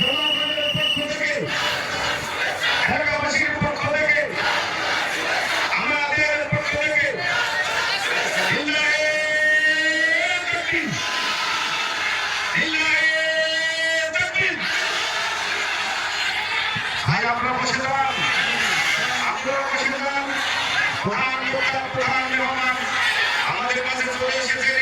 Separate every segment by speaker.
Speaker 1: জনগণের পক্ষ থেকে ঢাকাবাসীর পক্ষ থেকে আমাদের পক্ষ যান প্রধান বক্তা প্রধান মেহমান আমাদের মাঝে চলে এসেছেন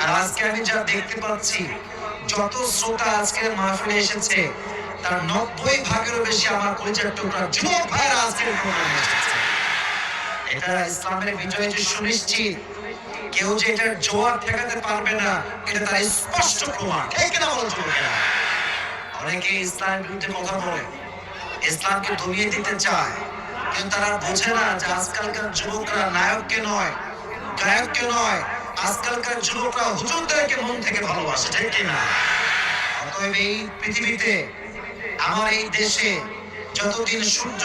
Speaker 2: আর আজকে আমি যা দেখতে পাচ্ছি, যত শ্রোতা আজকের মাহফিলে এসেছে, তার নব্বই ভাগেরও বেশি আমার পরিচয় টুকরা যুবক ভাইরা আজকের এটা ইসলামের বিজয় যে সুনিশ্চিত, কেউ যে এটার জোয়ার ঠেকাতে পারবে না, এটা তার স্পষ্ট প্রমাণ। ঠিক কিনা বলো যুবকেরা। অনেকে ইসলামের বিরুদ্ধে কথা বলে, ইসলামকে দমিয়ে দিতে চায়, কিন্তু তারা বোঝে না যে আজকালকার যুবকরা নায়ককে নয়, গায়ককে নয় আজকালকার যুবকরা হুজুরদেরকে মন থেকে ভালোবাসে, ঠিক কিনা? অতএব এই পৃথিবীতে, আমার এই দেশে যতদিন সূর্য